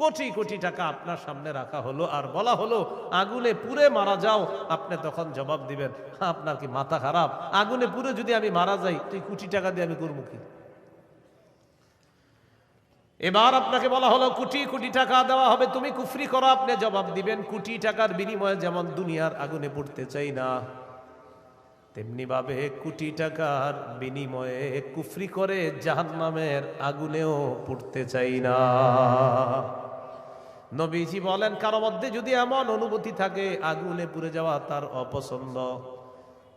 কোটি কোটি টাকা আপনার সামনে রাখা হলো, আর বলা হলো, আগুনে পুড়ে মারা যাও। আপনি তখন জবাব দিবেন, আপনার কি মাথা খারাপ? আগুনে পুড়ে যদি আমি মারা যাই, তুই কোটি টাকা দিয়ে আমি করব কি? এবার আপনাকে বলা হলো, কোটি কোটি টাকা দেওয়া হবে, তুমি কুফরি করো, আপনি জবাব দিবেন, কোটি টাকার বিনিময়ে যেমন দুনিয়ার আগুনে পড়তে চাই না, তেমনি ভাবে কোটি টাকার বিনিময়ে কুফরি করে জাহান্নামের আগুনেও পড়তে চাই না। নবীজি বলেন, কারও মধ্যে যদি এমন অনুভূতি থাকে, আগুনে পুড়ে যাওয়া তার অপছন্দ।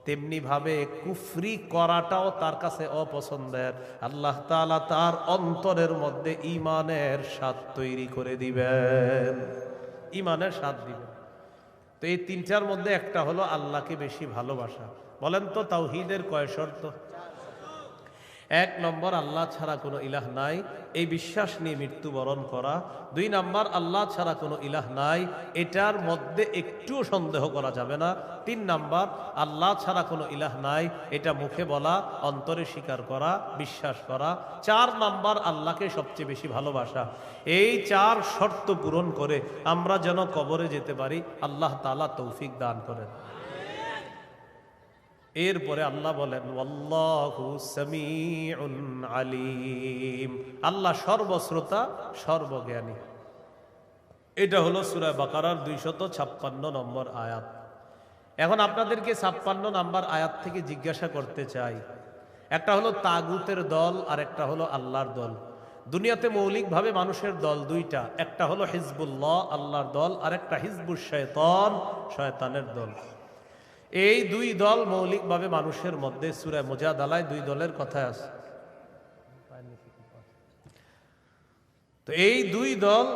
তেমনি ভাবে কুফরি করাটাও তার কাছে অপছন্দের। আল্লাহ তালা তার অন্তরের মধ্যে ইমানের স্বাদ তৈরি করে দিবেন। ইমানের স্বাদ দিবেন। তো এই তিনটার মধ্যে একটা হলো আল্লাহকে বেশি ভালোবাসা। বলেন তো, তাওহিদের কয় শর্ত? এক নম্বর, আল্লাহ ছাড়া কোনো ইলাহ নাই। এই বিশ্বাস নিয়ে মৃত্যুবরণ করা। দুই নম্বর, আল্লাহ ছাড়া কোনো ইলাহ নাই। এটার মধ্যে একটুও সন্দেহ করা যাবে না। তিন নম্বর, আল্লাহ ছাড়া কোনো ইলাহ নাই। এটা মুখে বলা, অন্তরে স্বীকার করা, বিশ্বাস করা। চার নম্বর, আল্লাহকে সবচেয়ে বেশি ভালোবাসা। এই চার শর্ত পূরণ করে আমরা যেন কবরে যেতে পারি, আল্লাহ তালা তৌফিক দান করেন। এরপরে আল্লাহ বলেন আলিম। আল্লাহ সর্বশ্রোতা, সর্বজ্ঞানী। এটা হলো সূরা বাকারার দুইশত ছাপ্পান্ন নম্বর আয়াত। এখন আপনাদেরকে ছাপ্পান্ন নম্বর আয়াত থেকে জিজ্ঞাসা করতে চাই। একটা হলো তাগুতের দল, আর একটা হলো আল্লাহর দল। দুনিয়াতে মৌলিকভাবে মানুষের দল দুইটা। একটা হলো হিজবুল্লাহ, আল্লাহর দল, আর একটা হিজবুল শয়তান, শয়তানের দল। এই দুই দল মৌলিকভাবে মানুষের মধ্যে সুরায় মোজাদালায় দুই দলের কথা আছে। তো এই দুই দল,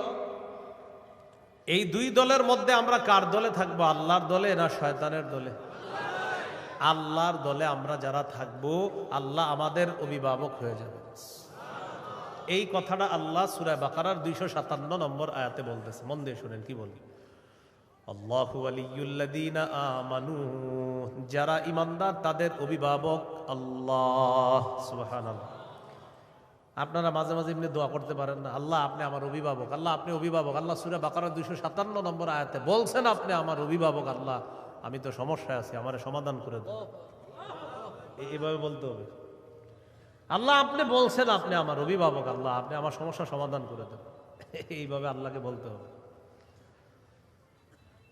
এই দুই দলের মধ্যে আমরা কার দলে থাকব? আল্লাহর দলে না শয়তানের দলে? আল্লাহর দলে আমরা যারা থাকব, আল্লাহ আমাদের অভিভাবক হয়ে যাবে। এই কথাটা আল্লাহ সুরায় বাকারার দুইশো সাতান্ন নম্বর আয়াতে বলতেছে। মন দিয়ে শুনেন, কি বলি যারা ইমানদার তাদের অভিভাবক আল্লাহ আপনারা মাঝে মাঝে এমনি দোয়া করতে পারেন না, আল্লাহ আপনি আমার অভিভাবক, আল্লাহ আপনি অভিভাবক। আল্লাহ সুরা বাকারা দুইশো সাতান্ন নম্বর আয়াতে বলছেন, আপনি আমার অভিভাবক, আল্লাহ। আমি তো সমস্যায় আছি, আমার সমাধান করে দেন। এ- এভাবে বলতে হবে। আল্লাহ আপনি বলছেন, আপনি আমার অভিভাবক, আল্লাহ। আপনি আমার সমস্যা সমাধান করে দেন। এইভাবে আল্লাহকে বলতে হবে।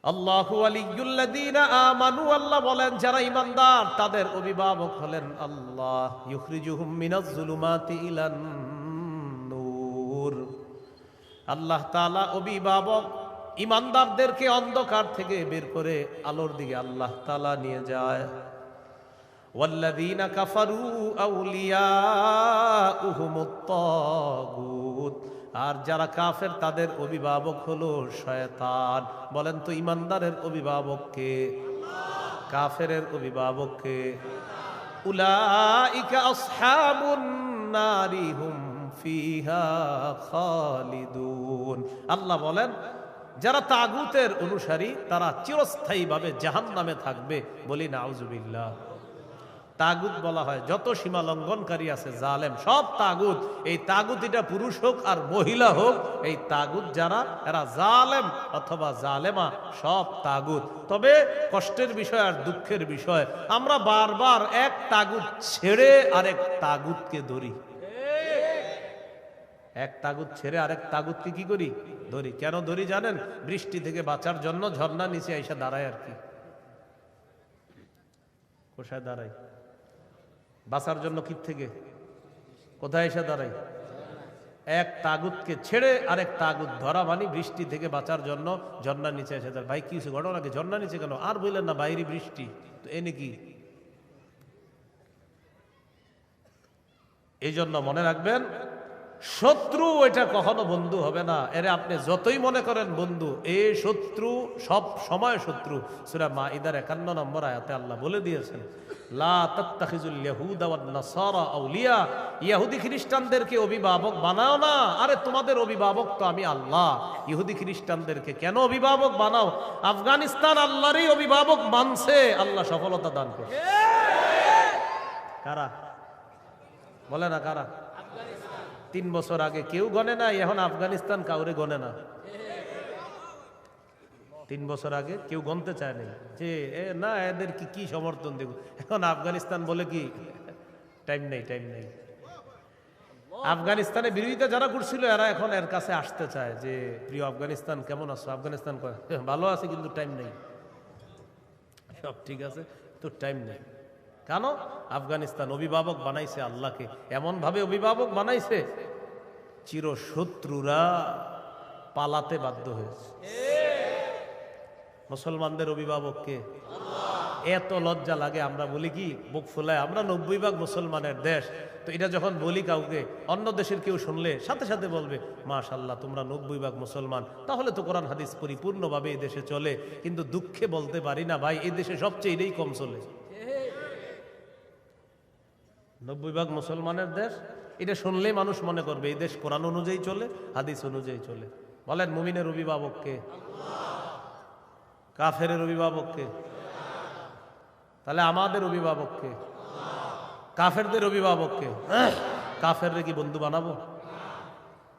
আল্লাহু আলিয়ুল্লাযীনা আমানু আল্লাহ বলেন যারা ঈমানদার তাদের অভিভাবক হলেন আল্লাহ ইউখরিজুহুম মিনাজ জুলুমাতি ইলান নূর আল্লাহ তাআলা অভিভাবক ঈমানদারদেরকে অন্ধকার থেকে বের করে আলোর দিকে আল্লাহ তাআলা নিয়ে যায় والذين كفروا أولياؤهم الطاغوت আর যারা কাফের, তাদের অভিভাবক হলো শয়তান। বলেন তো, ইমানদারের অভিভাবককে কাফেরের অভিভাবককে হুম ফিহা আল্লাহ বলেন, যারা তাগুতের অনুসারী, তারা চিরস্থায়ীভাবে জাহান্নামে থাকবে। বলি, নাউজুবিল্লাহ। তাগুত বলা হয়। যত সীমা লঙ্ঘনকারী আছে, জালেম, সব তাগুত। এই তাগুত এটা পুরুষ হোক আর মহিলা হোক, এই তাগুত যারা, এরা জালেম অথবা জালেমা, সব তাগুত। তবে কষ্টের বিষয় আর দুঃখের বিষয়, আমরা বারবার এক তাগুত ছেড়ে আরেক তাগুতকে ধরি। এক তাগুত ছেড়ে আরেক তাগুতকে কি করি? ধরি। কেন ধরি জানেন? বৃষ্টি থেকে বাঁচার জন্য ঝর্ণা নিচে এসে দাঁড়ায় আর কি। কোষায় দাঁড়াই? বাঁচার জন্য কি থেকে? কোথায় এসে দাঁড়াই? এক তাগুতকে ছেড়ে আরেক তাগুত ধরা মানি বৃষ্টি থেকে বাঁচার জন্য ঝর্ণার নিচে এসে দাঁড়ায়। ভাই, কি হয়েছে? ঘটনা ঝর্ণা নিচে কেন? আর বললেন না, বাইরে বৃষ্টি। তো এনে কি? এই জন্য মনে রাখবেন শত্রু এটা কখনো বন্ধু হবে না। এরে আপনি যতই মনে করেন বন্ধু, এ শত্রু সব সময় শত্রু। সুরা মা ইদার একান্ন নম্বর আয়াতে আল্লাহ বলে দিয়েছেন ইয়াহুদা খ্রিস্টানদেরকে অভিভাবক বানাও না। আরে তোমাদের অভিভাবক তো আমি আল্লাহ। ইহুদি খ্রিস্টানদেরকে কেন অভিভাবক বানাও? আফগানিস্তান আল্লাহরই অভিভাবক মানছে। আল্লাহ সফলতা দান করছে। কারা? বলে না কারা? তিন বছর আগে কেউ গনে না এখন আফগানিস্তান কাউরে গনে না। তিন বছর আগে কেউ গনতে চায় নাই। যে, এ, না, এদের কি কি সমর্থন দেব এখন আফগানিস্তান বলে কি? টাইম নেই টাইম নেই। আফগানিস্তানে বিরোধিতা যারা করছিল, এরা এখন এর কাছে আসতে চায় যে, প্রিয় আফগানিস্তান, কেমন আছো? আফগানিস্তান ভালো আছে, কিন্তু টাইম নেই। সব ঠিক আছে, তো টাইম নেই। কেন? আফগানিস্তান অভিভাবক বানাইছে আল্লাহকে। এমন ভাবে অভিভাবক বানাইছে, চিরশত্রুরা পালাতে বাধ্য হয়েছে। মুসলমানদের অভিভাবককে এত লজ্জা লাগে, আমরা বলি কি, বুক ফুলায়, আমরা নব্বই ভাগ মুসলমানের দেশ। তো এটা যখন বলি কাউকে, অন্য দেশের কেউ শুনলে সাথে সাথে বলবে মাশাল্লাহ তোমরা নব্বই ভাগ মুসলমান। তাহলে তো কোরআন হাদিস পরিপূর্ণভাবে এই দেশে চলে। কিন্তু দুঃখে বলতে পারি না, ভাই, এই দেশে সবচেয়ে এটাই কম চলে। নব্বই ভাগ মুসলমানের দেশ, এটা শুনলেই মানুষ মনে করবে, এই দেশ কোরআন অনুযায়ী চলে, হাদিস অনুযায়ী চলে। বলেন, মুমিনের অভিভাবককে কাফের অভিভাবককে তাহলে আমাদের অভিভাবককে কাফেরদের অভিভাবককে কাফেররে কি বন্ধু বানাবো?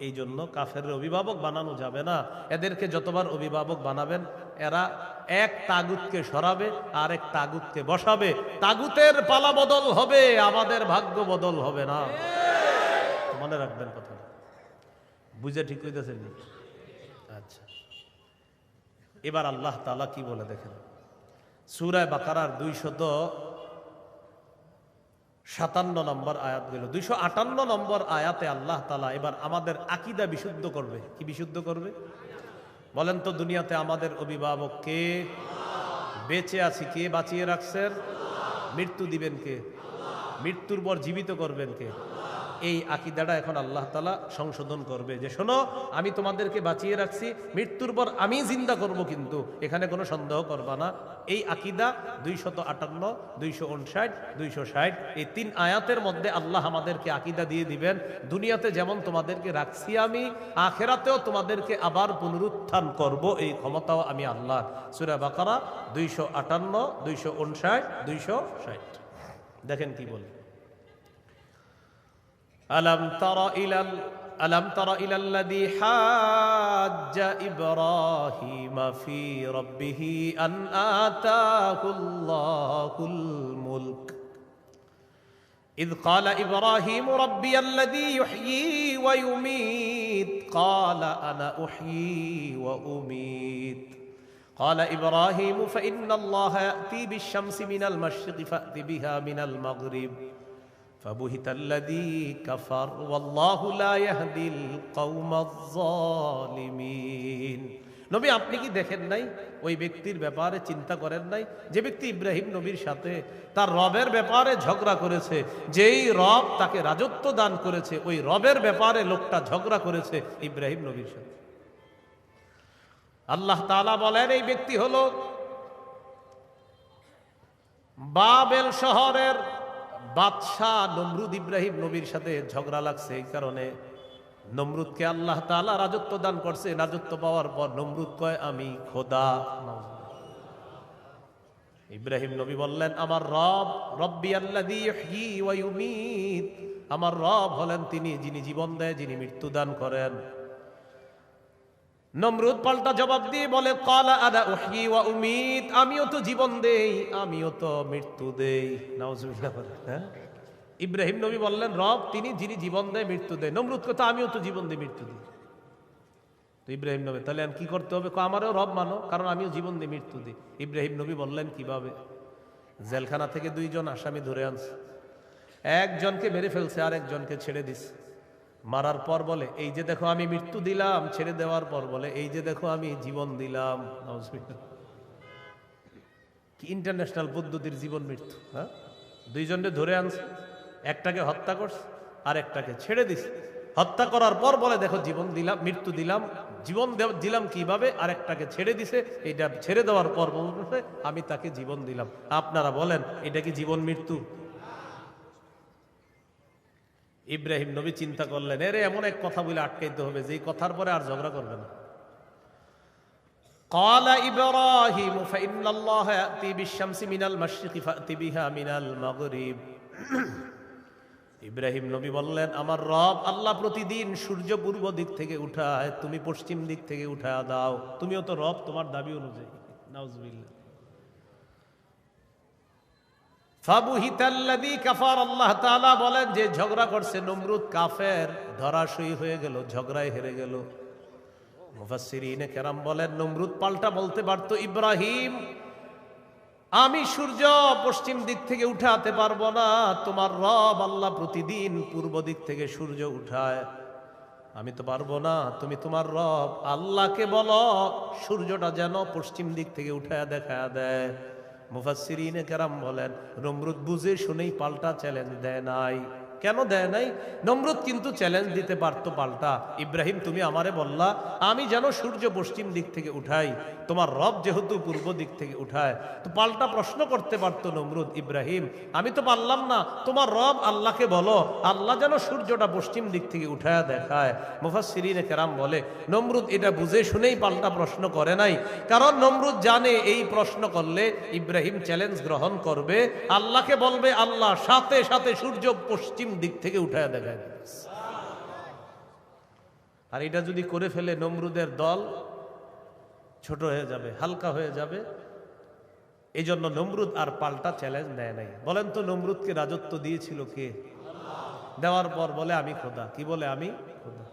এই জন্য কাফের অভিভাবক বানানো যাবে না। এদেরকে যতবার অভিভাবক বানাবেন এরা এক তাগুতকে সরাবে আর এক তাগুতকে বসাবে। তাগুতের পালা বদল হবে, আমাদের ভাগ্য বদল হবে না। মনে রাখবেন কথা। বুঝে ঠিক হইতেছেন আচ্ছা। এবার আল্লাহ তালা কি বলে দেখেন? সুরায় বাকারার দুইশত সাতান্ন নম্বর আয়াত গেল। দুইশো আটান্ন নম্বর আয়াতে আল্লাহ তালা এবার আমাদের আকিদা বিশুদ্ধ করবে। কি বিশুদ্ধ করবে? বলেন তো দুনিয়াতে আমাদের অভিভাবক কে? বেঁচে আছি কে? বাঁচিয়ে রাখছেন? মৃত্যু দিবেন কে? মৃত্যুর পর জীবিত করবেন কে? এই আকিদাটা এখন আল্লাহ তালা সংশোধন করবে যে, শোনো, আমি তোমাদেরকে বাঁচিয়ে রাখছি, মৃত্যুর পর আমি জিন্দা করব কিন্তু, এখানে কোনো সন্দেহ করবা না। এই আকিদা দুইশত আটান্ন, দুইশো উনষাট, দুইশো ষাট, এই তিন আয়াতের মধ্যে আল্লাহ আমাদেরকে আকিদা দিয়ে দিবেন, দুনিয়াতে যেমন তোমাদেরকে রাখছি আমি, আখেরাতেও তোমাদেরকে আবার পুনরুত্থান করব। এই ক্ষমতাও আমি আল্লাহ সুরা বাকারা, দুইশো আটান্ন, দুইশো উনষাট, দুইশো ষাট। দেখেন কি বলে। ألم تر إلى ألم تر إلى الذي حاج إبراهيم في ربه أن آتاه الله الملك؟ إذ قال إبراهيم ربي الذي يحيي ويميت قال أنا أحيي وأميت. قال إبراهيم فإن الله يأتي بالشمس من المشرق فأت بها من المغرب. فبهت الذي كفر والله لا يهدي القوم الظالمين নবী আপনি কি দেখেন নাই ওই ব্যক্তির ব্যাপারে চিন্তা করেন নাই যে ব্যক্তি ইব্রাহিম নবীর সাথে তার রবের ব্যাপারে ঝগড়া করেছে যেই রব তাকে রাজত্ব দান করেছে ওই রবের ব্যাপারে লোকটা ঝগড়া করেছে ইব্রাহিম নবীর সাথে আল্লাহ তাআলা বলেন এই ব্যক্তি হলো বাবেল শহরের বাদশাহ নমরুদ ইব্রাহিম নবীর সাথে ঝগড়া লাগছে এই কারণে নমরুদকে আল্লাহ তাআলা রাজত্ব দান করছে। রাজত্ব পাওয়ার পর নমরুদ কয়, আমি খোদা। ইব্রাহিম নবী বললেন, আমার রব, রব্বি ইউমীত। আমার রব হলেন তিনি যিনি জীবন দেয়, যিনি মৃত্যু দান করেন। নমরুদ পাল্টা জবাব দিয়ে বলে, কালা আদা উহি ওয়া উমিত, আমিও তো জীবন দেই, আমিও তো মৃত্যু দেই। হ্যাঁ? ইব্রাহিম নবী বললেন, রব, তিনি যিনি জীবন দেয়, মৃত্যু দেয়। নমরুদ কথা আমিও তো জীবন দিই, মৃত্যু দিই। তো ইব্রাহিম নবী, তাহলে আমি কি করতে হবে? আমারও রব মানো, কারণ আমিও জীবন দিই, মৃত্যু দিই। ইব্রাহিম নবী বললেন, কীভাবে? জেলখানা থেকে দুইজন আসামি ধরে আনছে। একজনকে মেরে ফেলছে আর একজনকে ছেড়ে দিছে। মারার পর বলে, এই যে দেখো আমি মৃত্যু দিলাম, ছেড়ে দেওয়ার পর বলে, এই যে দেখো আমি জীবন দিলাম। কি ইন্টারন্যাশনাল পদ্ধতির জীবন মৃত্যু হ্যাঁ? দুইজনকে ধরে আনছে, একটাকে হত্যা করছে আর একটাকে ছেড়ে দিছে। হত্যা করার পর বলে, দেখো জীবন দিলাম, মৃত্যু দিলাম, জীবন দিলাম কীভাবে আর একটাকে ছেড়ে দিছে এটা ছেড়ে দেওয়ার পর আমি তাকে জীবন দিলাম। আপনারা বলেন, এটা কি জীবন মৃত্যু? ইব্রাহিম নবী চিন্তা করলেন এরে এমন এক কথা বলে আটকাইতে হবে যে এই কথার পরে আর ঝগড়া করবে না قال إبراهيم فإن الله يأتي بالشمس من المشرق فأت بها من المغرب ইব্রাহিম নবী বললেন আমার রব আল্লাহ প্রতিদিন সূর্য পূর্ব দিক থেকে উঠায় তুমি পশ্চিম দিক থেকে উঠায় দাও তুমিও তো রব তোমার দাবি অনুযায়ী নাউজুবিল্লাহ ফাবুহিতাল্লাযী কাফার আল্লাহ তাআলা বলেন, যে ঝগড়া করছে নমরুদ কাফের, ধরাশয়ী হয়ে গেল, ঝগড়ায় হেরে গেল। মুফাসসিরিনে কেরাম বলেন, নমরুদ পাল্টা বলতে পারতো, ইব্রাহিম, আমি সূর্য পশ্চিম দিক থেকে উঠাতে পারব না, তোমার রব আল্লাহ প্রতিদিন পূর্ব দিক থেকে সূর্য উঠায়। আমি তো পারব না, তুমি তোমার রব আল্লাহকে বলো, সূর্যটা যেন পশ্চিম দিক থেকে উঠায় দেখা দেয়। মুফাসসিরিনে কেরাম বলেন নমরুদ বুঝে শুনেই পাল্টা চ্যালেঞ্জ দেয় নাই। কেন দেয় নাই? নমরুদ কিন্তু চ্যালেঞ্জ দিতে পারতো পাল্টা। ইব্রাহিম, তুমি আমারে বললা, আমি যেন সূর্য পশ্চিম দিক থেকে উঠাই, তোমার রব যেহেতু পূর্ব দিক থেকে উঠায়। তো পাল্টা প্রশ্ন করতে পারতো নমরুদ, ইব্রাহিম, আমি তো পারলাম না, তোমার রব আল্লাহকে বলো, আল্লাহ যেন সূর্যটা পশ্চিম দিক থেকে উঠায় দেখায়। মুফাসসিরিনে কেরাম বলে, নমরুদ, এটা বুঝে শুনেই পাল্টা প্রশ্ন করে নাই। কারণ নমরুদ জানে এই প্রশ্ন করলে ইব্রাহিম চ্যালেঞ্জ গ্রহণ করবে, আল্লাহকে বলবে, আল্লাহ, সাথে সাথে সূর্য পশ্চিম দিক থেকে উঠায় দেখায় দিবে। আর এটা যদি করে ফেলে নমরুদের দল, ছোট হয়ে যাবে, হালকা হয়ে যাবে এই জন্য নমরুদ আর পাল্টা চ্যালেঞ্জ নেয় নাই। বলেন তো, নমরুদকে রাজত্ব দিয়েছিল কে? দেওয়ার পর বলে, আমি খোদা। কি বলে, আমি খোদা?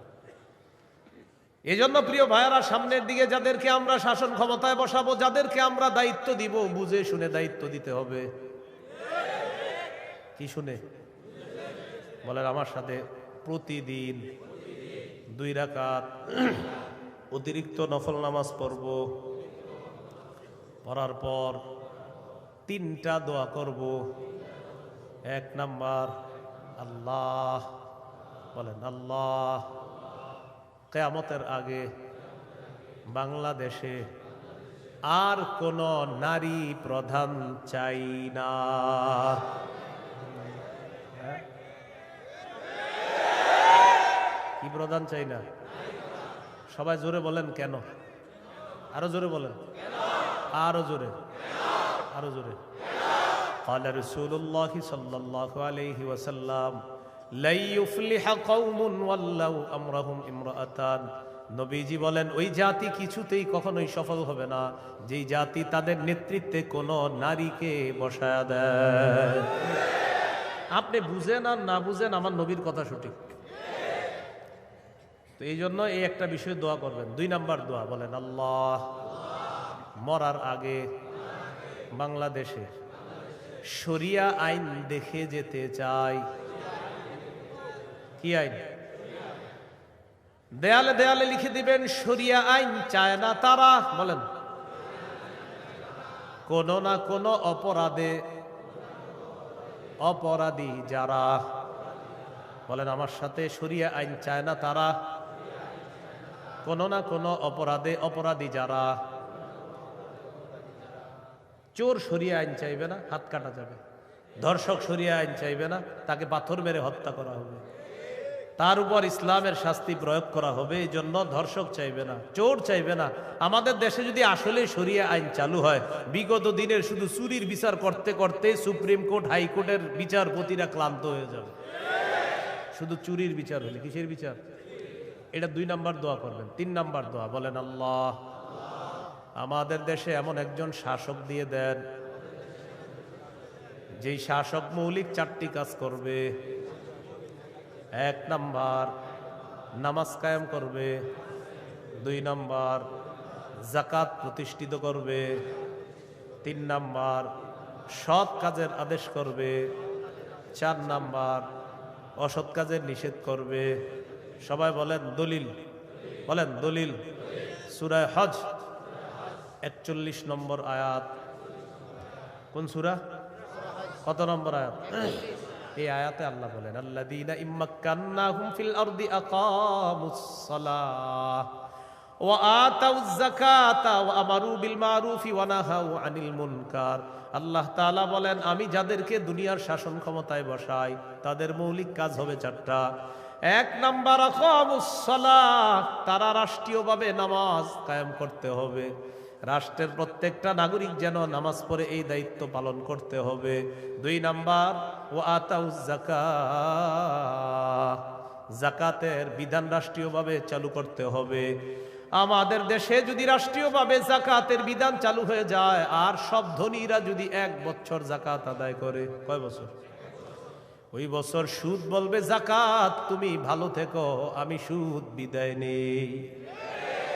জন্য প্রিয় ভাইয়ারা, সামনের দিকে যাদেরকে আমরা শাসন ক্ষমতায় বসাবো, যাদেরকে আমরা দায়িত্ব দিব, বুঝে শুনে দায়িত্ব দিতে হবে। কি শুনে? বলেন আমার সাথে প্রতিদিন দুই রাকাত অতিরিক্ত নফল নামাজ পড়ব। পড়ার পর তিনটা দোয়া করব। এক নাম্বার, আল্লাহ, বলেন আল্লাহ, কেয়ামতের আগে বাংলাদেশে আর কোন নারী প্রধান চাই না। কি প্রধান চাই না সবাই জোরে বলেন কেন আরো জোরে বলেন আরো জোরে আরো জোরে قال رسول الله صلى الله عليه وسلم لن يفلح قوم ولوا امرهم امرأتان নবীজি বলেন ওই জাতি কিছুতেই কখনোই সফল হবে না যেই জাতি তাদের নেতৃত্বে কোনো নারীকে বসায় দেয় আপনি বুঝেন আর না বুঝেন আমার নবীর কথা সঠিক তো এই জন্য এই একটা বিষয় দোয়া করবেন। দুই নাম্বার দোয়া, বলেন, আল্লাহ মরার আগে বাংলাদেশে শরিয়া আইন দেখে যেতে চাই। কি আইন? দেয়ালে দেয়ালে লিখে দিবেন, শরিয়া আইন চায় না তারা, বলেন। কোন না কোন অপরাধে অপরাধী যারা, বলেন, আমার সাথে শরিয়া আইন চায় না তারা। কোন না কোন অপরাধে অপরাধী যারা চোর সরিয়ে আইন চাইবে না, হাত কাটা যাবে। ধর্ষক সরিয়ে আইন চাইবে না, তাকে পাথর মেরে হত্যা করা হবে। তার উপর ইসলামের শাস্তি প্রয়োগ করা হবে, এই জন্য ধর্ষক চাইবে না, চোর চাইবে না। আমাদের দেশে যদি আসলে সরিয়ে আইন চালু হয়, বিগত দিনের শুধু চুরির বিচার করতে করতে সুপ্রিম কোর্ট, হাইকোর্টের বিচারপতিরা ক্লান্ত হয়ে যাবে। শুধু চুরির বিচার হলে, কিসের বিচার? এটা দুই নাম্বার দোয়া করবেন। তিন নাম্বার দোয়া, বলেন আল্লাহ। আমাদের দেশে এমন একজন শাসক দিয়ে দেন, যেই শাসক মৌলিক চারটি কাজ করবে। এক নাম্বার, নামাজ কায়েম করবে। দুই নাম্বার জাকাত প্রতিষ্ঠিত করবে। তিন নাম্বার, সৎ কাজের আদেশ করবে। চার নাম্বার, অসৎ কাজের নিষেধ করবে। সবাই বলেন দলিল। বলেন দলিল। সুরায় হজ, একচল্লিশ নম্বর আয়াত। কোন সুরা? কত নম্বর আয়াত? এই আয়াতে আল্লাহ বলেন, আল্লাযীনা ইম্মাক্কান্নাহুম ফিল আরদি আকামুস সালাহ ওয়া আতাউজ যাকাতা ওয়া আমারু বিল মারুফি ওয়া নাহাউ আনিল মুনকার। আল্লাহ তাআলা বলেন, আমি যাদেরকে দুনিয়ার শাসন ক্ষমতায় বসাই, তাদের মৌলিক কাজ হবে চারটা। এক নাম্বার তারা রাষ্ট্রীয়ভাবে নামাজ কায়েম করতে হবে। রাষ্ট্রের প্রত্যেকটা নাগরিক যেন নামাজ পড়ে এই দায়িত্ব পালন করতে হবে। দুই নাম্বার ও আতাউ জাকা জাকাতের বিধান রাষ্ট্রীয়ভাবে চালু করতে হবে। আমাদের দেশে যদি রাষ্ট্রীয়ভাবে জাকাতের বিধান চালু হয়ে যায়, আর সব ধনীরা যদি এক বছর জাকাত আদায় করে, কয় বছর? ওই বছর সুদ বলবে, জাকাত, তুমি ভালো থেকো, আমি সুদ বিদায় নেই।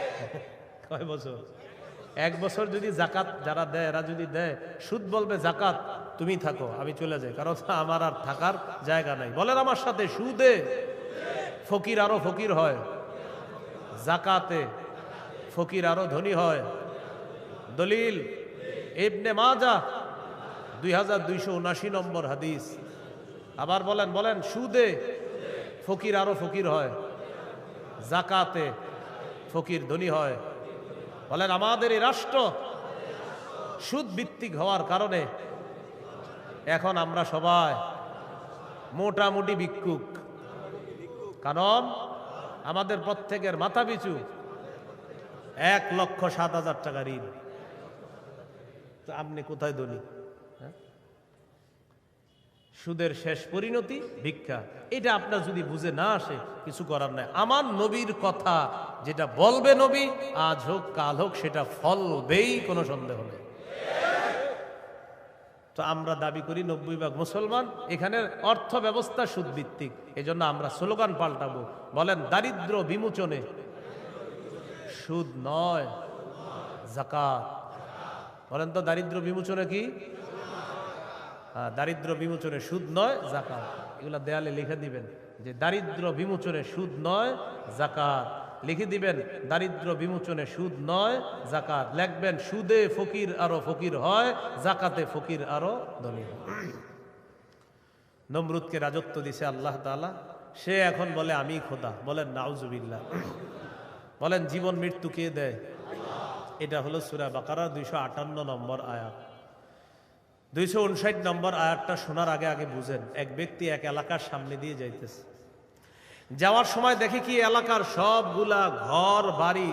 কয় বছর? এক বছর যদি জাকাত যারা দেয়, এরা যদি দেয়, সুদ বলবে, জাকাত, তুমি থাকো, আমি চলে যাই। কারণ আমার আর থাকার জায়গা নাই। বলেন আমার সাথে, সুদে ফকির আরও ফকির হয়, জাকাতে ফকির আরও ধনী হয়। দলিল, ইবনে মাজা দুই হাজার দুইশো উনাশি নম্বর হাদিস। আবার বলেন বলেন, সুদে ফকির আরও ফকির হয়, জাকাতে ফকির ধনী হয়। বলেন, আমাদের এই রাষ্ট্র সুদ ভিত্তিক হওয়ার কারণে এখন আমরা সবাই মোটামুটি ভিক্ষুক। কারণ আমাদের প্রত্যেকের মাথা পিছু এক লক্ষ সাত হাজার টাকা ঋণ। তো আপনি কোথায় ধনী? সুদের শেষ পরিণতি ভিক্ষা। এটা আপনার যদি বুঝে না আসে, কিছু করার নাই। আমার নবীর কথা যেটা বলবে নবী, আজ হোক, কাল হোক, সেটা ফলবেই, কোনো সন্দেহ নেই। তো আমরা দাবি করি নব্বই ভাগ মুসলমান এখানে অর্থ ব্যবস্থা সুদভিত্তিক। এজন্য আমরা স্লোগান পাল্টাবো। বলেন, দারিদ্র বিমোচনে। সুদ নয়, জাকাত। বলেন তো, দারিদ্র বিমোচনে কি? দারিদ্র বিমোচনে সুদ নয়, জাকাত। এগুলা দেয়ালে লিখে দিবেন যে দারিদ্র বিমোচনে সুদ নয়, জাকাত। লিখে দিবেন, দারিদ্র বিমোচনে সুদ নয়, জাকাত। লিখবেন, সুদে ফকির আরও ফকির হয়, জাকাতে ফকির আরও ধনী হয়। নমরুদকে রাজত্ব দিছে আল্লাহ তাআলা। সে এখন বলে, আমি খোদা। বলেন, নাউজুবিল্লাহ। বলেন, জীবন মৃত্যু কে দেয়? এটা হলো সুরা বাকারা, দুইশো আটান্ন নম্বর আয়াত। দুইশো উনষাট নম্বর আয়াতটা শোনার আগে আগে বুঝেন। এক ব্যক্তি এক এলাকার সামনে দিয়ে যাইতেছে। যাওয়ার সময় দেখে কি এলাকার সবগুলা ঘর বাড়ি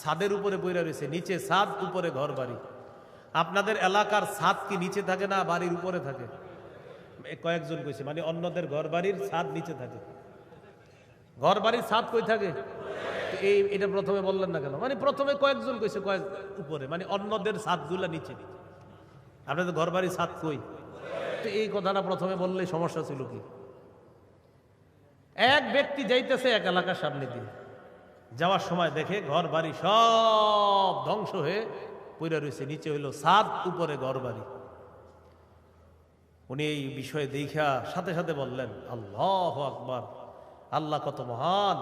ছাদের উপরে বইরা রয়েছে, নিচে ছাদ, উপরে ঘর বাড়ি। আপনাদের এলাকার ছাদ কি নিচে থাকে না বাড়ির উপরে থাকে? কয়েকজন কইছে মানে অন্যদের ঘর বাড়ির ছাদ নিচে থাকে। ঘর বাড়ির ছাদ কই থাকে? এই, এটা প্রথমে বললেন না কেন? মানে প্রথমে কয়েকজন কইছে কয়েক উপরে মানে অন্যদের ছাদগুলা নিচে নিচে। আপনাদের ঘর বাড়ির ছাদ কই? তো এই কথাটা প্রথমে বললে সমস্যা ছিল কি? এক ব্যক্তি যাইতেছে এক এলাকার সামনে দিয়ে। যাওয়ার সময় দেখে ঘর বাড়ি সব ধ্বংস হয়ে পইরা রয়েছে। নিচে হইল সাত উপরে ঘর বাড়ি উনি এই বিষয়ে দেখা সাথে সাথে বললেন, আল্লাহ আকবার, আল্লাহ কত মহান।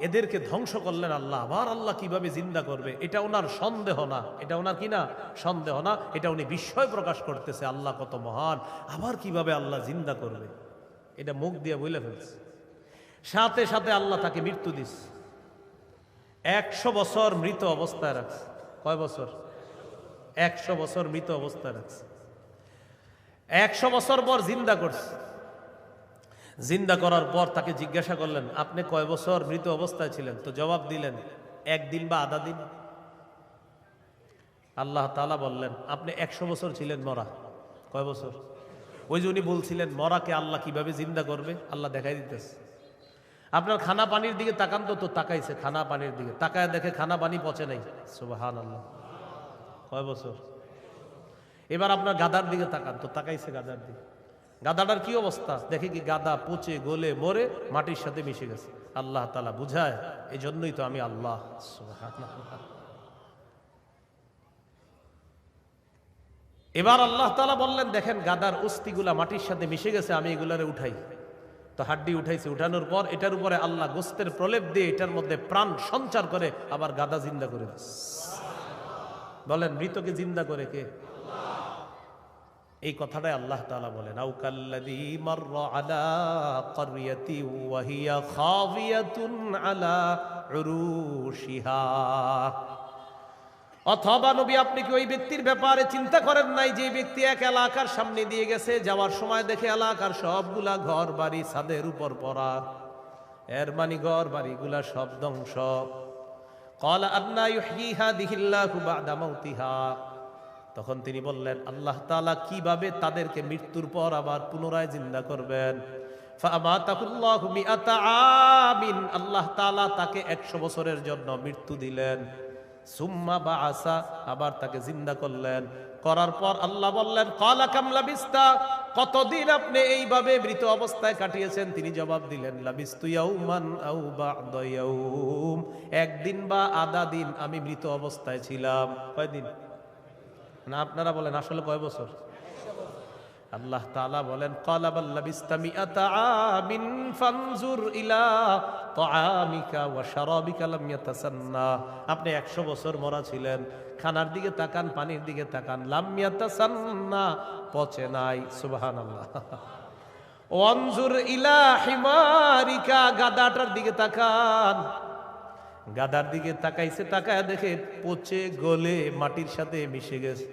এদেরকে ধ্বংস করলেন আল্লাহ। আবার আল্লাহ কীভাবে জিন্দা করবে? এটা ওনার সন্দেহ না। এটা ওনার কি না? সন্দেহ না। এটা উনি বিস্ময় প্রকাশ করতেছে, আল্লাহ কত মহান। আবার কীভাবে আল্লাহ জিন্দা করবে? এটা মুখ দিয়ে বলে ফেলছে। সাথে সাথে আল্লাহ তাকে মৃত্যু দিস একশো বছর মৃত অবস্থায় রাখছে। কয় বছর? একশো বছর মৃত অবস্থায় রাখছে। একশো বছর পর জিন্দা করছে। জিন্দা করার পর তাকে জিজ্ঞাসা করলেন, আপনি কয় বছর মৃত অবস্থায় ছিলেন? তো জবাব দিলেন একদিন বা আধা দিন। আল্লাহ তালা বললেন, আপনি একশো বছর ছিলেন মরা। কয় বছর? ওই যে উনি বলছিলেন, মরাকে আল্লাহ কীভাবে জিন্দা করবে? আল্লাহ দেখাই দিতেছে। আপনার খানা পানির দিকে তাকান তো তো তাকাইছে খানা পানির দিকে। তাকায় দেখে খানা পানি পচে নাই। সুবাহান আল্লাহ কয় বছর? এবার আপনার গাদার দিকে তাকান, তো তাকাইছে গাদার দিকে। গাদাটার কি অবস্থা দেখে কি গাদা পচে, গলে, মরে, মাটির সাথে মিশে গেছে আল্লাহ তালা বুঝায় এই জন্যই তো আমি আল্লাহ। এবার আল্লাহ তালা বললেন, দেখেন, গাদার অস্থিগুলা মাটির সাথে মিশে গেছে, আমি এগুলারে উঠাই তো হাড্ডি উঠাইছে, উঠানোর পর এটার উপরে আল্লাহ গোস্তের প্রলেপ দিয়ে এটার মধ্যে প্রাণ সঞ্চার করে, আবার গাদা জিন্দা করে। বলেন, মৃতকে জিন্দা করে কে এই কথাটাই আল্লাহ তালা বলেন আলা ওয়াহিয়া আলা অথবা নবী, আপনি কি ওই ব্যক্তির ব্যাপারে চিন্তা করেন নাই যে ব্যক্তি এক এলাকার সামনে দিয়ে গেছে, যাওয়ার সময় দেখে এলাকার সবগুলা ঘর বাড়ি ছাদের উপর পড়া? এর মানে ঘর বাড়িগুলা সব ধ্বংস। কল আন্না ইউহিহা দিহিল্লাহু বাদা মাউতিহা। তখন তিনি বললেন, আল্লাহ তাআলা কীভাবে তাদেরকে মৃত্যুর পর আবার পুনরায় জিন্দা করবেন? আল্লাহ তাআলা তাকে 100 বছরের জন্য মৃত্যু দিলেন। সুম্মা বাআসা, আবার তাকে জিন্দা করলেন। করার পর আল্লাহ বললেন, কালা কামলা বিস্তা কতদিন আপনি এইভাবে মৃত অবস্থায় কাটিয়েছেন? তিনি জবাব দিলেন একদিন বা আধা দিন আমি মৃত অবস্থায় ছিলাম। কয়দিন? না, আপনারা বলেন, আসলে কয় বছর? আল্লাহ তাআলা বলেন আপনি 100 বছর মরা ছিলেন, খানার দিকে তাকান, পানির দিকে তাকান, লাম ইয়াতাসান্না, পচে নাই, সুবহানাল্লাহ। ওয়ানজুর ইলা হিমারিকা, গাদাটার দিকে তাকান, গাদার দিকে তাকাইছে, তাকায় দেখে পচে গলে মাটির সাথে মিশে গেছে।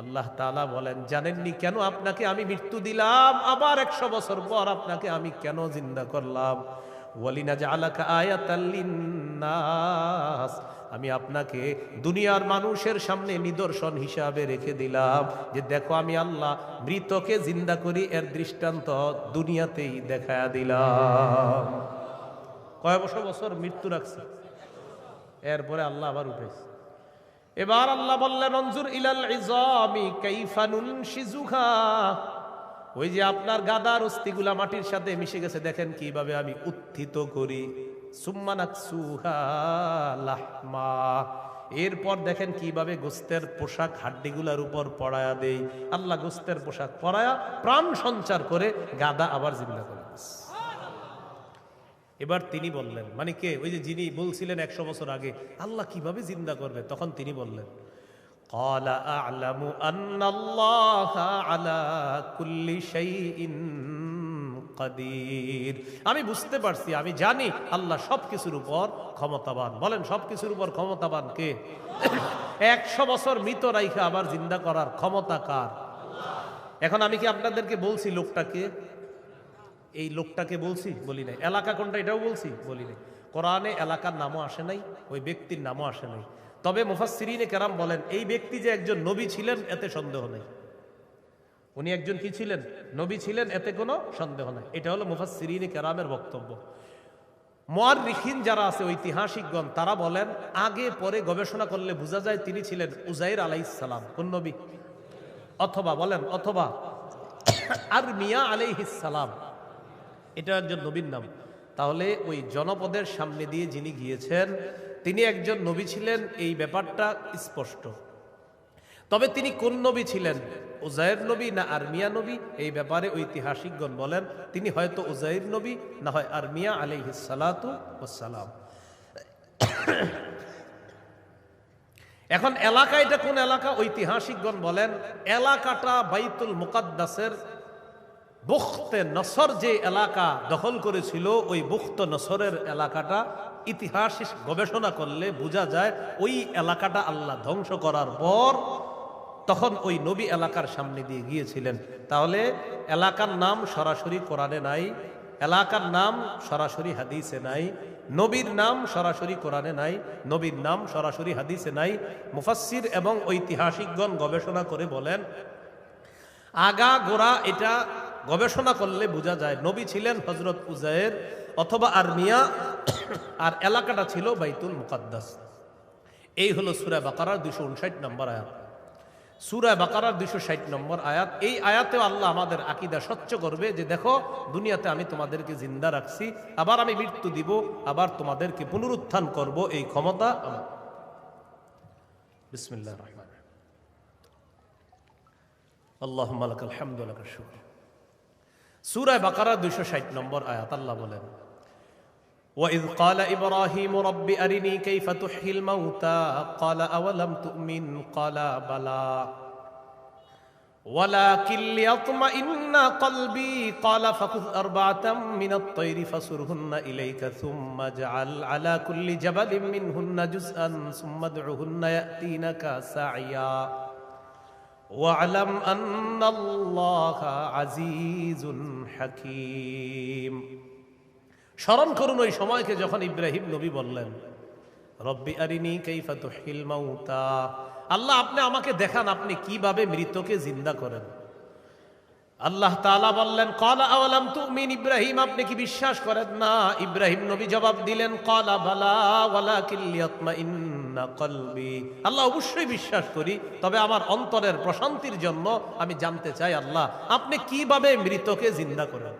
আল্লাহ তাআলা বলেন, জানেননি কেন আপনাকে আমি মৃত্যু দিলাম? আবার একশো বছর পর আপনাকে আমি কেন জিন্দা করলাম? ওয়ালিনা জালাকা আয়াতাল লিন্নাস, আমি আপনাকে দুনিয়ার মানুষের সামনে নিদর্শন হিসাবে রেখে দিলাম যে, দেখো আমি আল্লাহ মৃতকে জিন্দা করি, এর দৃষ্টান্ত দুনিয়াতেই দেখা দিলাম। কয় বছর বছর মৃত্যু রাখছে? এরপরে আল্লাহ আবার উঠেছে এবার আল্লাহ বললেন, অঞ্জুর ইলাল ইজামি কাইফা নুনশিজুহা। ওই যে আপনার গাদার অস্থিগুলা মাটির সাথে মিশে গেছে, দেখেন কীভাবে আমি উত্থিত করি। এরপর দেখেন কীভাবে গোস্তের পোশাক হাড্ডিগুলার উপর পড়ায়া দেই। আল্লাহ গোস্তের পোশাক পরায়া প্রাণ সঞ্চার করে গাদা আবার জিন্দা করে। এবার তিনি বললেন মানে কে ওই যে যিনি বলছিলেন একশো বছর আগে আল্লাহ কিভাবে জিন্দা করবে তখন তিনি বললেন قال أعلم أن الله على كل شيء قدير আমি বুঝতে পারছি আমি জানি আল্লাহ সব কিছুর উপর ক্ষমতাবান বলেন সব কিছুর উপর ক্ষমতাবান কে একশো বছর মৃত রাইখা আবার জিন্দা করার ক্ষমতা কার এখন আমি কি আপনাদেরকে বলছি লোকটাকে এই লোকটাকে বলছি, বলি নাই। এলাকা কোনটা এটাও বলছি, বলি নাই। কোরআনে এলাকার নামও আসে নাই, ওই ব্যক্তির নামও আসে নাই। তবে মুফাসসিরিনে কেরাম বলেন, এই ব্যক্তি যে একজন নবী ছিলেন, এতে সন্দেহ নেই। উনি একজন কি ছিলেন? নবী ছিলেন, এতে কোনো সন্দেহ নাই। এটা হলো মুফাসসিরিনে কেরামের বক্তব্য। মোয়ারিখিন যারা আছে, ঐতিহাসিকগণ, তারা বলেন, আগে পরে গবেষণা করলে বোঝা যায় তিনি ছিলেন উজাইর আলাইসালাম কোন নবী? অথবা, বলেন, অথবা আর মিয়া আলাইহিসালাম এটা একজন নবীর নাম। তাহলে ওই জনপদের সামনে দিয়ে যিনি গিয়েছেন, তিনি একজন নবী ছিলেন, এই ব্যাপারটা স্পষ্ট। তবে তিনি কোন নবী ছিলেন? উজায়ের নবী না আর্মিয়া নবী? এই ব্যাপারে ঐতিহাসিকগণ বলেন, তিনি হয়তো উজাইর নবী, না হয় আর্মিয়া আলাইহিস সালাতু ওয়াসসালাম। এখন এলাকা, এটা কোন এলাকা? ঐতিহাসিকগণ বলেন, এলাকাটা বাইতুল মুকাদ্দাসের বুখতে নসর যে এলাকা দখল করেছিল, ওই বুখত নসরের এলাকাটা ইতিহাস গবেষণা করলে বোঝা যায়, ওই এলাকাটা আল্লাহ ধ্বংস করার পর তখন ওই নবী এলাকার সামনে দিয়ে গিয়েছিলেন। তাহলে এলাকার নাম সরাসরি কোরআনে নাই, এলাকার নাম সরাসরি হাদিসে নাই, নবীর নাম সরাসরি কোরআনে নাই, নবীর নাম সরাসরি হাদিসে নাই। মুফাসসির এবং ঐতিহাসিকগণ গবেষণা করে বলেন, আগা গোড়া এটা গবেষণা করলে বোঝা যায় নবী ছিলেন হজরত উজায়ের অথবা আর মিয়া, আর এলাকাটা ছিল বাইতুল মুকাদ্দাস। এই হলো সুরা বাকারার দুশো উনষাট নম্বর আয়াত। সুরা বাকারার দুশো ষাট নম্বর আয়াত, এই আয়াতেও আল্লাহ আমাদের আকিদা স্বচ্ছ করবে যে দেখো, দুনিয়াতে আমি তোমাদেরকে জিন্দা রাখছি, আবার আমি মৃত্যু দিব, আবার তোমাদেরকে পুনরুত্থান করব, এই ক্ষমতা আমার। বিসমিল্লাহ রহমান আল্লাহ লাকাল হামদু লাকাল শুকর। সূরায় বাকারা 260 নম্বর আয়াত আল্লাহ বলেন وإذ قال إبراهيم رب أرني كيف تحيي الموتى قال أولم تؤمن قال بلى ولكن ليطمئن قلبي قال فخذ أربعة من الطير فصرهن إليك ثم اجعل على كل جبل منهن جزءا ثم ادعهن يأتينك سعيا ওয়ালাম আন্নাল্লাহা আজিজুন হাকিম স্মরণ করুন ওই সময়কে যখন ইব্রাহিম নবী বললেন, রব্বি আরিনি কাইফা তুহিল মাউতা। আল্লাহ, আপনি আমাকে দেখান আপনি কীভাবে মৃতকে জিন্দা করেন। আল্লাহ তাআলা বললেন, কলা আওয়ালাম তুমিন ইব্রাহিম? আপনি কি বিশ্বাস করেন না? ইব্রাহিম নবী জবাব দিলেন, কলা বালা ওয়ালাকিন লিয়াতমাইন্না কলবি। আল্লাহ অবশ্যই বিশ্বাস করি, তবে আমার অন্তরের প্রশান্তির জন্য আমি জানতে চাই, আল্লাহ, আপনি কীভাবে মৃতকে জিন্দা করেন?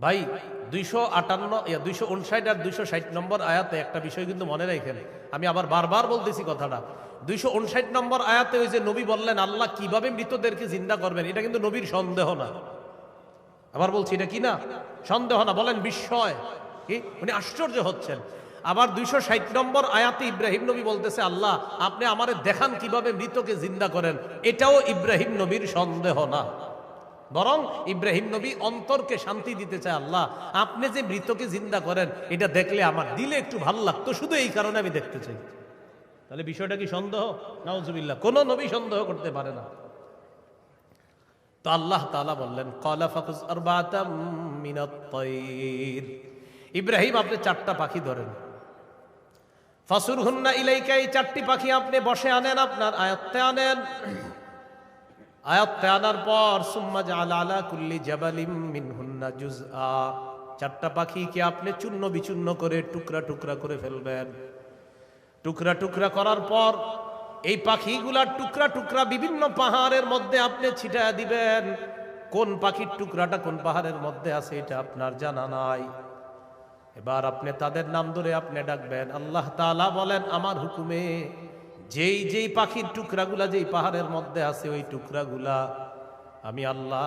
ভাই, দুইশো আটান্ন দুইশো উনষাট আর দুইশো ষাট নম্বর আয়াতে একটা বিষয় কিন্তু মনে রাখেন। আমি আবার বারবার বলতেছি কথাটা। দুইশো উনষাট নম্বর আয়াতে ওই যে নবী বললেন, আল্লাহ কীভাবে মৃতদেরকে জিন্দা করবেন? এটা কিন্তু নবীর সন্দেহ না। আবার বলছি, এটা কি না? সন্দেহ না। বলেন, বিস্ময়। কি? উনি আশ্চর্য হচ্ছেন। আবার দুইশো ষাট নম্বর আয়াতে ইব্রাহিম নবী বলতেছে, আল্লাহ, আপনি আমারে দেখান কীভাবে মৃতকে জিন্দা করেন। এটাও ইব্রাহিম নবীর সন্দেহ না। বরং ইব্রাহিম নবী অন্তরকে শান্তি দিতে চায়, আল্লাহ, আপনি যে মৃতকে জিন্দা করেন, এটা দেখলে আমার দিলে একটু ভালো লাগতো। শুধু এই কারণে আমি দেখতে চাই। তাহলে বিষয়টা কি সন্দেহ? নাউজুবিল্লাহ। কোনো নবী সন্দেহ করতে পারে না। তো আল্লাহ তাআলা বললেন, কলা ফাকুজ আরবাতাম মিনাত ইব্রাহিম, আপনি চারটা পাখি ধরেন। ফাসুর হুন্না ইলাইকা, এই চারটি পাখি আপনি বসে আনেন আপনার আয়ত্তে আনেন। আয়ত্তে আনার পর, সুম্মা জাআলা আলা কুল্লি জাবালিম মিনহুন্না জুজআ চারটা পাখিকে আপনি চূর্ণ বিচূর্ণ করে টুকরা টুকরা করে ফেলবেন? টুকরা টুকরা করার পর এই পাখিগুলার টুকরা টুকরা বিভিন্ন পাহাড়ের মধ্যে আপনি ছিটায় দিবেন। কোন পাখির টুকরাটা কোন পাহাড়ের মধ্যে আছে এটা আপনার জানা নাই। এবার আপনি তাদের নাম ধরে আপনি ডাকবেন। আল্লাহ তাআলা বলেন, আমার হুকুমে যেই যেই পাখির টুকরাগুলা যেই পাহাড়ের মধ্যে আছে ওই টুকরাগুলা আমি আল্লাহ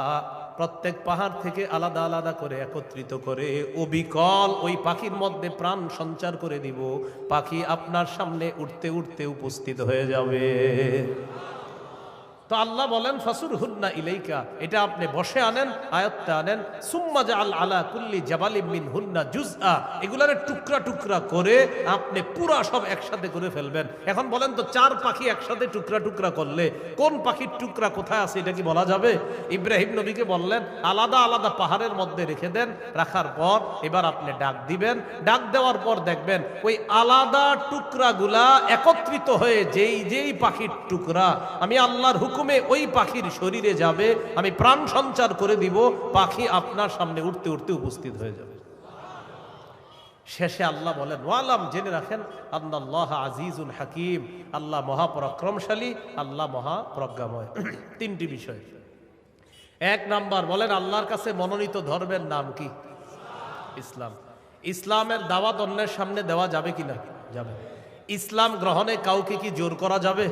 প্রত্যেক পাহাড় থেকে আলাদা আলাদা করে একত্রিত করে অবিকল ওই পাখির মধ্যে প্রাণ সঞ্চার করে দিব। পাখি আপনার সামনে উঠতে উঠতে উপস্থিত হয়ে যাবে। তো আল্লাহ বলেন ফাসুর হুন্না ইলাইকা এটা আপনি বসে আনেন আয়ত্তে আনেন, সুম্মা জাল আলা কুল্লি জাবালিম মিন হুন্না জুজআ এগুলার টুকরা টুকরা করে আপনি পুরা সব একসাথে করে ফেলবেন। এখন বলেন তো, চার পাখি একসাথে টুকরা টুকরা করলে কোন পাখির টুকরা কোথায় আছে, এটা কি বলা যাবে? ইব্রাহিম নবীকে বললেন, আলাদা আলাদা পাহাড়ের মধ্যে রেখে দেন, রাখার পর এবার আপনি ডাক দিবেন। ডাক দেওয়ার পর দেখবেন, ওই আলাদা টুকরাগুলা একত্রিত হয়ে যেই যেই পাখির টুকরা, আমি আল্লাহর হুকুমে ওই পাখির শরীরে যাবে, আমি প্রাণ সঞ্চার করে দিব, পাখি আপনার সামনে উঠতে উঠতে উপস্থিত হয়ে যাবে। শেষে আল্লাহ বলেন, ওয়ালাম, জেনে রাখেন আল্লাহ আজিজুল হাকিম, আল্লাহ মহাপরাক্রমশালী, আল্লাহ মহাপ্রজ্ঞাময়। তিনটি বিষয়। এক নাম্বার, বলেন, আল্লাহর কাছে মনোনীত ধর্মের নাম কি? ইসলাম। ইসলামের দাওয়াত অন্যের সামনে দেওয়া যাবে কিনা যাবে। ইসলাম গ্রহণে কাউকে কি জোর করা যাবে?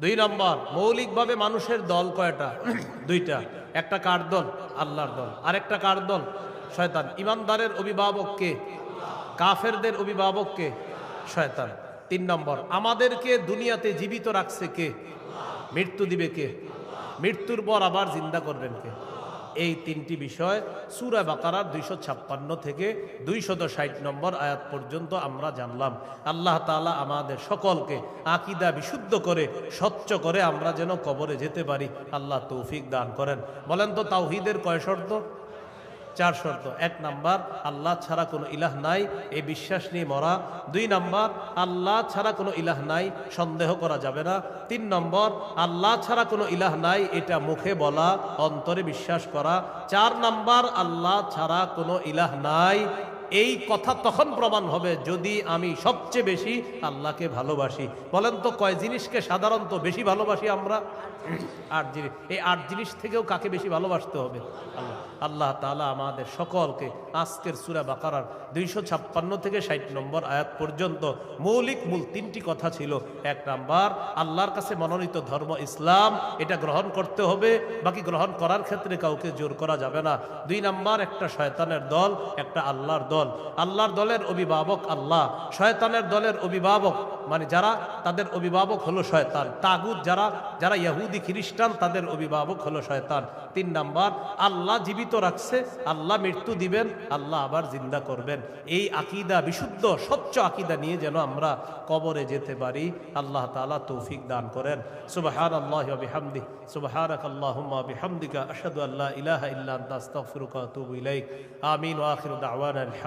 দুই নম্বর, মৌলিকভাবে মানুষের দল কয়টা? দুইটা। একটা কার দল? আল্লাহর দল। আরেকটা কার দল? শয়তান। ইমানদারের অভিভাবক কে? কাফেরদের অভিভাবককে শয়তান। তিন নম্বর, আমাদেরকে দুনিয়াতে জীবিত রাখছে কে? মৃত্যু দিবে কে? মৃত্যুর পর আবার জিন্দা করবেন কে? এই তিনটি বিষয় সুরা বাকারার দুইশো ছাপ্পান্ন থেকে দুইশত ষাট নম্বর আয়াত পর্যন্ত আমরা জানলাম। আল্লাহ তালা আমাদের সকলকে আকিদা বিশুদ্ধ করে, স্বচ্ছ করে আমরা যেন কবরে যেতে পারি। আল্লাহ তৌফিক দান করেন। বলেন তো তাওহিদের কয় শর্ত? চার শর্ত। এক নাম্বার, আল্লাহ ছাড়া কোনো ইলাহ নাই, এই বিশ্বাস নিয়ে মরা। দুই নাম্বার, আল্লাহ ছাড়া কোনো ইলাহ নাই, সন্দেহ করা যাবে না। তিন নম্বর, আল্লাহ ছাড়া কোনো ইলাহ নাই, এটা মুখে বলা, অন্তরে বিশ্বাস করা। চার নাম্বার, আল্লাহ ছাড়া কোনো ইলাহ নাই এই কথা তখন প্রমাণ হবে, যদি আমি সবচেয়ে বেশি আল্লাহকে ভালোবাসি। বলেন তো, কয় জিনিসকে সাধারণত বেশি ভালোবাসি আমরা? আট জিনিস। এই আট জিনিস থেকেও কাকে বেশি ভালোবাসতে হবে? আল্লাহ। আল্লাহ তালা আমাদের সকলকে আজকের সুরা বাকারার দুইশো ছাপ্পান্ন থেকে ষাট নম্বর আয়াত পর্যন্ত মৌলিক মূল তিনটি কথা ছিল। এক নাম্বার, আল্লাহর কাছে মনোনীত ধর্ম ইসলাম, এটা গ্রহণ করতে হবে। বাকি গ্রহণ করার ক্ষেত্রে কাউকে জোর করা যাবে না। দুই নাম্বার, একটা শয়তানের দল, একটা আল্লাহর দল। আল্লাহর দলের অভিভাবক আল্লাহ, শয়তানের দলের অভিভাবক মানে যারা তাদের অভিভাবক হলো শয়তান। তাগুদ যারা যারা ইহুদি খ্রিস্টান, তাদের অভিভাবক হলো শয়তান। তিন নাম্বার, আল্লাহ জীবিত রাখছে, আল্লাহ মৃত্যু দিবেন, আল্লাহ আবার জিন্দা করবেন। এই আকিদা বিশুদ্ধ, স্বচ্ছ আকিদা নিয়ে যেন আমরা কবরে যেতে পারি। আল্লাহ তালা তৌফিক দান করেন। সুবাহান আল্লাহ বিহামদি সুবাহানাক আল্লাহুম্মা বিহামদিকা। আশহাদু আল্লা ইলাহা ইল্লা আমিন। আখিরু দাওয়ানা